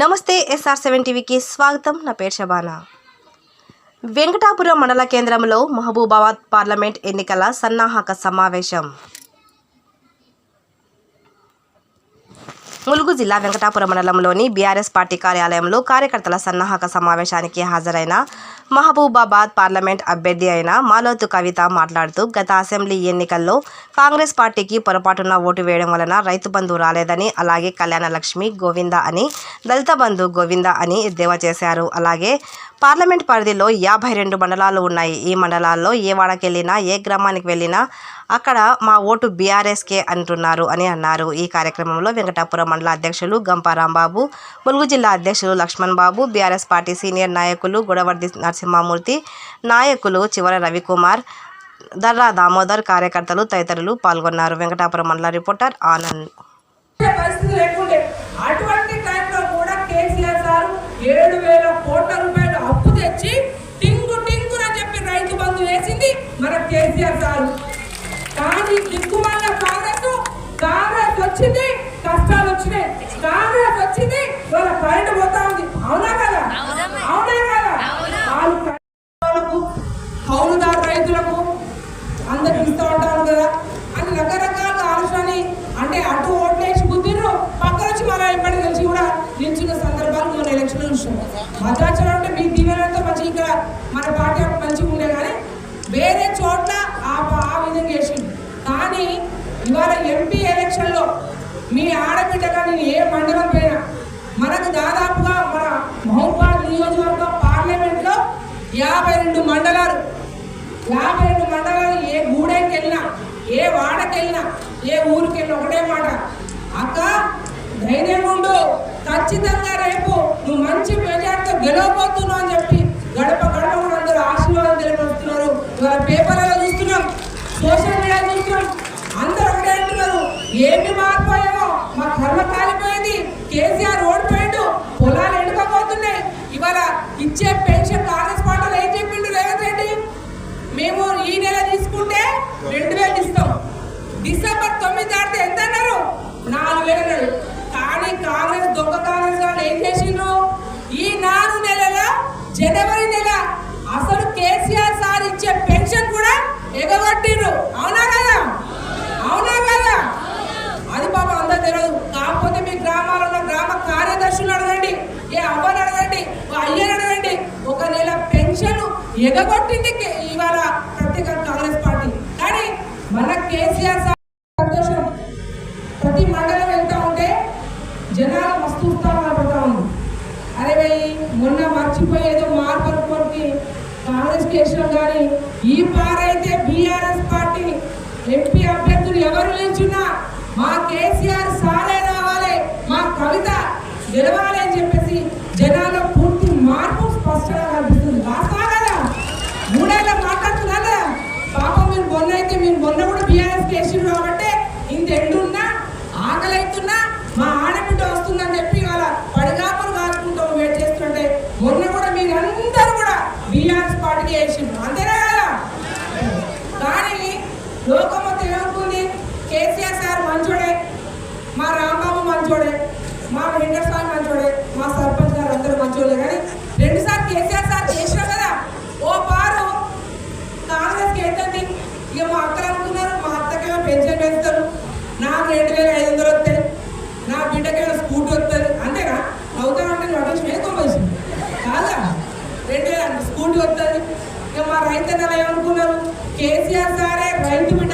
నమస్తే SR seven టీవీకి స్వాగతం. నా పేరు శబానా. వెంకటాపురం మండల కేంద్రంలో మహబూబాబాద్ పార్లమెంట్ ఎన్నికల సన్నాహక సమావేశం. ములుగు జిల్లా వెంకటాపురం మండలంలోని బీఆర్ఎస్ పార్టీ కార్యాలయంలో కార్యకర్తల సన్నాహక సమావేశానికి హాజరైన మహబూబాబాద్ పార్లమెంట్ అభ్యర్థి అయిన మాలోతు కవిత మాట్లాడుతూ గత అసెంబ్లీ ఎన్నికల్లో కాంగ్రెస్ పార్టీకి పొరపాటున ఓటు వేయడం వలన రైతు బంధు రాలేదని అలాగే కళ్యాణ లక్ష్మి గోవింద అని దళిత బంధు గోవింద అని ఎద్దేవా చేశారు. అలాగే పార్లమెంట్ పరిధిలో యాభై రెండు మండలాలు ఉన్నాయి. ఈ మండలాల్లో ఏ వాడకి వెళ్ళినా ఏ గ్రామానికి వెళ్ళినా అక్కడ మా ఓటు బీఆర్ఎస్కే అంటున్నారు అని అన్నారు. ఈ కార్యక్రమంలో వెంకటాపురం మండల అధ్యక్షులు గంపారాంబాబు ములుగు జిల్లా అధ్యక్షులు Lakshman Babu BRS party senior నాయకులు గొడవర్ది నరసింహమూర్తి నాయకులు చివర రవికుమార్ దర్రా దామోదర్ కార్యకర్తలు తదితరులు పాల్గొన్నారు. వెంకటాపురం మండల రిపోర్టర్ ఆనంద్. అటువంటి టైంలో కూడా కేసీఆర్ ఏడు వేల కోట్ల రూపాయలు అప్పు తెచ్చి టింగు టింగున చెప్పి రైతు బంధు వేసింది మన కేసీఆర్ కానీ కాంగ్రెస్ కాంగ్రెస్ వచ్చింది కష్టాలు వచ్చినాయి. కాంగ్రెస్ వచ్చింది వాళ్ళ కరెంట్ పోతా ఉంది అవునా కదా అవునా కదా వాళ్ళు వాళ్ళకు కౌలుదారు రైతులకు అందరికి ఇస్తూ ఉంటారు కదా అని రకరకాల ఆలోచనని అటు ఓట్లేసి గుద్దిరు పక్కన వచ్చి మన ఇప్పటి నుంచి కూడా నిల్చున్న సందర్భాలు మన ఎలక్షన్లో చూసాం. భద్రాచలం అంటే మీ దీవెనంతా మంచి ఇక్కడ మన పార్టీ మంచిగా ఉండే కానీ వేరే చోట్ల ఆ విధంగా చేసింది. కానీ ఇవాళ ఎంపీ ఎలక్షన్లో మీ ఆడబిడ్డగా నేను ఏ మండలం పోయినా మనకు దాదాపుగా మన మహబూబాద్ నియోజకవర్గం పార్లమెంట్లో యాభై రెండు మండలాలు యాభై రెండు మండలాలు ఏ గూడెకి వెళ్ళినా ఏ వాడకి వెళ్ళినా ఏ ఊరికి వెళ్ళినా ఒకటే ధైర్యం ఉండు ఖచ్చితంగా రేపు నువ్వు మంచి మెజార్టీతో గెలవబోతున్నావు అని చెప్పి గడప గడప అందరూ ఆశీర్వాదం తెలియపరుస్తున్నారు. ఇవాళ పేపర్లలో చూస్తున్నాం సోషల్ మీడియా చూస్తున్నాం. అందరూ ఒకటే అంటున్నారు ఏమి మారిపోయామో మా కర్మ కాలిపోయింది కేసీఆర్ ఓడిపోయాడు పొలాలు ఎండుకపోతున్నాయి ఇవాళ ఇచ్చే పెన్షన్ కాంగ్రెస్ పార్టీలో ఏం చెప్పిండు రేవంత్ రెడ్డి? మేము ఈ నెల తీసుకుంటే రెండు వేలు ఇస్తాం. డిసెంబర్ తొమ్మిది దాటితే ఎంత అన్నారు? నాలుగు వేలు అన్నాడు. కానీ కాంగ్రెస్ దొంగ కాంగ్రెస్ వాళ్ళు ఏం చేసిండ్రు? ఈ నాలుగు నెలల జనవరి నెల అసలు కేసీఆర్ సార్ ఇచ్చే పెన్షన్ కూడా ఎగగొట్టిండ్రు అవునా కదా? అవునా కదా? అది పాప అందరూ తెలియదు కాకపోతే మీ గ్రామాల్లో ఉన్న గ్రామ కార్యదర్శులు అడగండి ఏ అవ్వని అడగండి ఓ అయ్యని అడగండి. ఒక నెల పెన్షన్ ఎగగొట్టింది ఇవాళ ప్రత్యేక కాంగ్రెస్ పార్టీ. కానీ మన కేసీఆర్ సార్ సంతోషం. ప్రతి మండలం జనాలు వస్తూ ఉత్సాహం పడతా ఉంది. అరే భయ్ మొన్న మర్చిపోయేదో మార్పు కొరికి కాంగ్రెస్ కేసులో కానీ ఈ పారైతే బీఆర్ఎస్ పార్టీ ఎంపీ అభ్యర్థులు ఎవరు నిలిచున్నా మా కేసీఆర్ సారే రావాలి మా కవిత గెలవాలి అని చెప్పేసి జనాల్లో పూర్తి మార్పు స్పష్టంగా కనిపిస్తుంది. వాస్తవా కదా? మూడేళ్ళ మాట్లాడుతున్నా కదా పాపం మీరు మొన్న అయితే మీరు మొన్న కూడా బీఆర్ఎస్ కేసులు కాబట్టి ఇంత ఎండు ఆకలి అవుతున్నా మా ఆడబిడ్డ వస్తుందని చెప్పి వాళ్ళ పడిగాపులు కాసుకుంటూ వెయిట్ చేస్తుంటే మొన్న కూడా మీరందరూ కూడా బీఆర్ఎస్ పార్టీకి వేసిండ్రు అంతేనా కదా కానీ లోకం మొత్తం ఏమనుకుంది కేసీఆర్ సార్ మంచోడే మా రాంబాబు మంచోడే మా వెంకటస్వామి మంచోడే మా సర్పంచ్ గారు అందరూ మంచోడే కానీ రెండు సార్లు కేసీఆర్ సార్ చేసినా కదా ఓ పారు కాంగ్రెస్కి ఏంటండి? ఇక మా అక్కలు అనుకున్నారు మా అత్తకేమో పెన్షన్ పెంచుతారు నాకు రెండు వేల ఐదు వందలు వస్తాయి నా బిడ్డకేమో స్కూటీ వస్తుంది అంతేనా? అవుతామంటే నోటీస్ మేము కొమ్మేసింది కాదా? రెండు వేల స్కూటీ వస్తుంది ఇక మా రైతన్నలు ఏమనుకున్నారు? కేసీఆర్ సారే రైతు బిడ్డ